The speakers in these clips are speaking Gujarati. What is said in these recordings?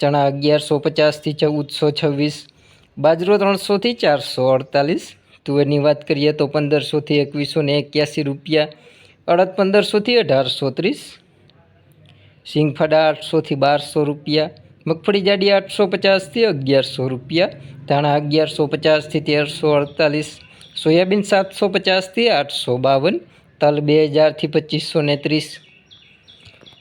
ચણા અગિયારસો પચાસથી ચૌદસો છવ્વીસ, બાજરો ત્રણસોથી ચારસો અડતાલીસ. તુવેરની વાત કરીએ તો પંદરસોથી એકવીસો ને એક્યાસી રૂપિયા, અડદ પંદરસોથી અઢારસો ત્રીસ સિંગફાડા આઠસોથી બારસો રૂપિયા, મગફળી જાડી આઠસો પચાસથી અગિયારસો રૂપિયા, ધાણા અગિયારસો પચાસથી તેરસો અડતાલીસ, સોયાબીન સાતસો પચાસથી આઠસો બાવન, તલ બે હજારથી પચીસો ને ત્રીસ.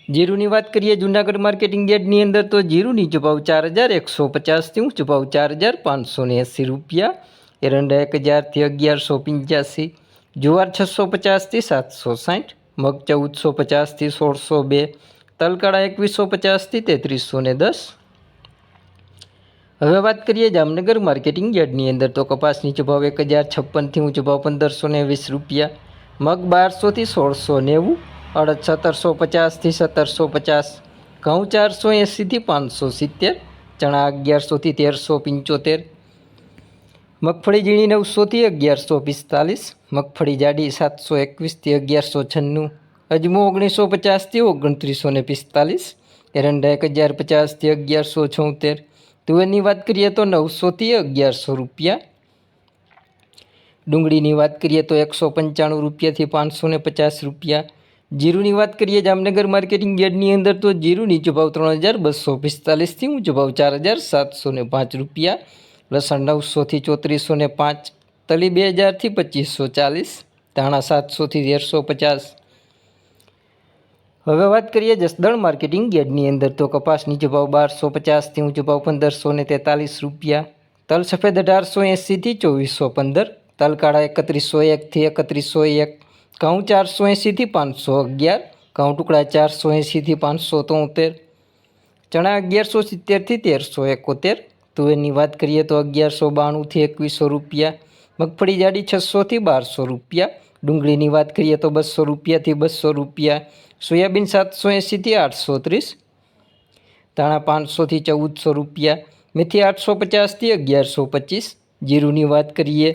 જીરુની વાત કરીએ, જૂનાગઢ માર્કેટિંગ યાર્ડની અંદર તો જીરું નીચો ચાર હજાર, એકસો પચાસથી ઊંચો ભાવ ચાર હજાર, પાંચસો ને એંસી રૂપિયા, એરંડા એક હજારથી અગિયારસો પંચ્યાસી, જુવાર છસો પચાસથી સાતસો સાઠ, મગ ચૌદસો પચાસથી સોળસો બે, તલકાળા એકવીસો પચાસથી તેત્રીસો ને દસ. હવે વાત કરીએ જામનગર માર્કેટિંગ યાર્ડની અંદર તો કપાસ નીચો એક હજાર, છપ્પનથી ઊંચો ભાવ પંદરસો ને વીસ રૂપિયા, મગ બારસોથી સોળસો નેવું અડદ સત્તરસો પચાસથી સત્તરસો પચાસ. ઘઉં ચારસો એંસીથી પાંચસો સિત્તેર. ચણા અગિયારસોથી તેરસો પંચોતેર. મગફળી ઝીણી નવસોથી અગિયારસો પિસ્તાલીસ. મગફળી જાડી સાતસો એકવીસથી અગિયારસો છન્નું. અજમો ઓગણીસો પચાસથી ઓગણત્રીસો ને પિસ્તાલીસ. એરંડા એક હજાર પચાસથી અગિયારસો છોતેર. તુવેરની વાત કરીએ તો નવસોથી અગિયારસો રૂપિયા. ડુંગળીની વાત કરીએ તો એકસો પંચાણું રૂપિયાથી પાંચસો પચાસ રૂપિયા. જીરુની વાત કરીએ જામનગર માર્કેટિંગ યાર્ડની અંદર, તો જીરું નીચો ભાવ ત્રણ હજાર બસો પિસ્તાલીસથી ઊંચો ભાવ ચાર હજાર સાતસો ને પાંચ રૂપિયા. લસણ નવસોથી ચોત્રીસો ને પાંચ, તલી બે હજારથી પચીસો ચાલીસ, ધાણા સાતસોથી તેરસો પચાસ. હવે વાત કરીએ જસદણ માર્કેટિંગ યાર્ડની અંદર, તો કપાસ નીચો ભાવ બારસો પચાસથી ઊંચો ભાવ પંદરસો ને તેતાલીસ રૂપિયા. તલ સફેદ અઢારસો એંસીથી ચોવીસો પંદર, તલ કાળા એકત્રીસો એકથી એકત્રીસો એક. ઘઉં ચારસો એંસીથી પાંચસો અગિયાર? ઘઉં ટુકડા ચારસો એંસીથી પાંચસો તોતેર? ચણા અગિયારસો સિત્તેરથી તેરસો એકોતેર? તુવેરની વાત કરીએ તો અગિયારસો બાણુંથી એકવીસો રૂપિયા. મગફળી જાડી છસોથી બારસો રૂપિયા. ડુંગળીની વાત કરીએ તો બસો રૂપિયાથી બસો રૂપિયા. સોયાબીન સાતસો એંસીથી આઠસો ત્રીસ. ધાણા પાંચસોથી ચૌદસો રૂપિયા. મેથી આઠસો પચાસથી અગિયારસો પચીસ. જીરુની વાત કરીએ,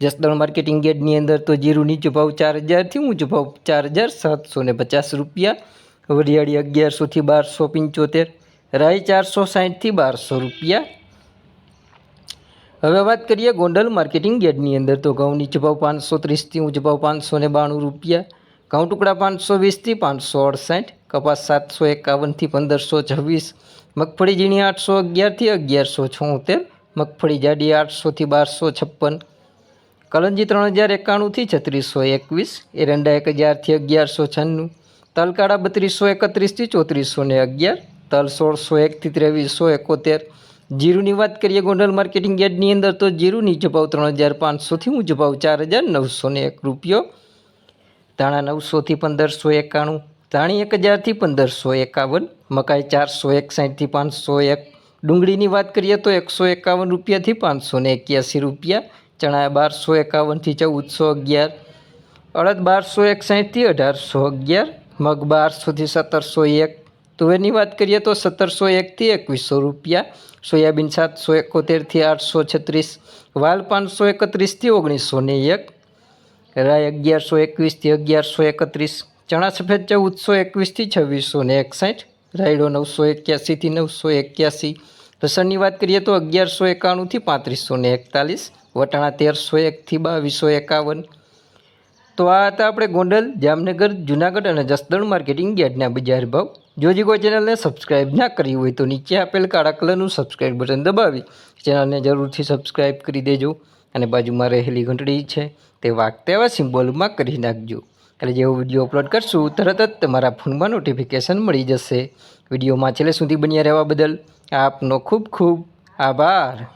જસદણ માર્કેટિંગ ગેટની અંદર તો જીરું નીચો ભાવ ચાર હજારથી ઊંચો ભાવ ચાર હજાર સાતસો ને પચાસ રૂપિયા, વરિયાળી અગિયારસોથી બારસો પંચોતેર, રાઈ ચારસો સાહીઠથી બારસો રૂપિયા. હવે વાત કરીએ ગોંડલ માર્કેટિંગ ગેટની અંદર તો ઘઉં નીચો ભાવ પાંચસો ત્રીસથી ઊંચો ભાવ પાંચસો ને બાણું રૂપિયા, ઘઉં ટુકડા પાંચસો વીસથી પાંચસો અડસાઠ, કપાસ સાતસો એકાવનથી પંદરસો છવ્વીસ, મગફળી ઝીણી આઠસો અગિયારથી અગિયારસો છોતેર મગફળી જાડી આઠસોથી બારસો છપ્પન. કલંજી ત્રણ હજાર એકાણુંથી છત્રીસો એકવીસ. એરંડા એક હજારથી અગિયારસો છન્નું. તલકાળા બત્રીસો એકત્રીસથી ચોત્રીસો ને અગિયાર. તલ સોળસો એકથી ત્રેવીસો એકોતેર. જીરુની વાત કરીએ ગોંડલ માર્કેટિંગ યાર્ડની અંદર તો જીરું નીચો ત્રણ હજાર પાંચસોથી ઊંચો ભાવ ચાર હજાર નવસો ને એક રૂપિયો. ધાણા નવસોથી પંદરસો એકાણું. ધાણી એક હજારથી પંદરસો એકાવન. મકાઈ ચારસો એકસાઠથી પાંચસો એક. ડુંગળીની વાત કરીએ તો એકસો એકાવન રૂપિયાથી પાંચસો ને એક્યાસી રૂપિયા ચણા બારસો એકાવનથી ચૌદસો અગિયાર, અડદ બારસો એકસાઠથી અઢારસો અગિયાર, મગ બારસોથી સત્તરસો એક. તુવેરની વાત કરીએ તો સત્તરસો એકથી એકવીસો રૂપિયા, સોયાબીન સાતસો એકોતેરથી આઠસો છત્રીસ, વાલ પાંચસો એકત્રીસથી ઓગણીસો ને એક રાય અગિયારસો એકવીસથી અગિયારસો એકત્રીસ, ચણા સફેદ ચૌદસો એકવીસથી છવ્વીસો ને એકસાઠ, રાયડો નવસો એક્યાસીથી નવસો એક્યાસી લસણની વાત કરીએ તો અગિયારસો એકાણુંથી પાંત્રીસો ને એકતાલીસ, વટાણા તેરસો એકથી બાવીસો એકાવન. તો આ હતા આપણે ગોંડલ, જામનગર, જુનાગઢ અને જસદણ માર્કેટિંગ યાર્ડના બજાર ભાવ. જો જે કોઈ ચેનલને સબસ્ક્રાઇબ ના કરી હોય તો નીચે આપેલ કાળા કલરનું સબસ્ક્રાઇબ બટન દબાવી. ચેનલને જરૂરથી સબસ્ક્રાઇબ કરી દેજો અને બાજુમાં રહેલી ઘંટડી છે તે વાગતે એવા સિમ્બોલમાં કરી નાખજો. એટલે જેવો વીડિયો અપલોડ કરશું, તરત જ તમારા ફોનમાં નોટિફિકેશન મળી જશે. વિડીયોમાં છેલ્લે સુધી બન્યા રહેવા બદલ આપનો ખૂબ ખૂબ આભાર.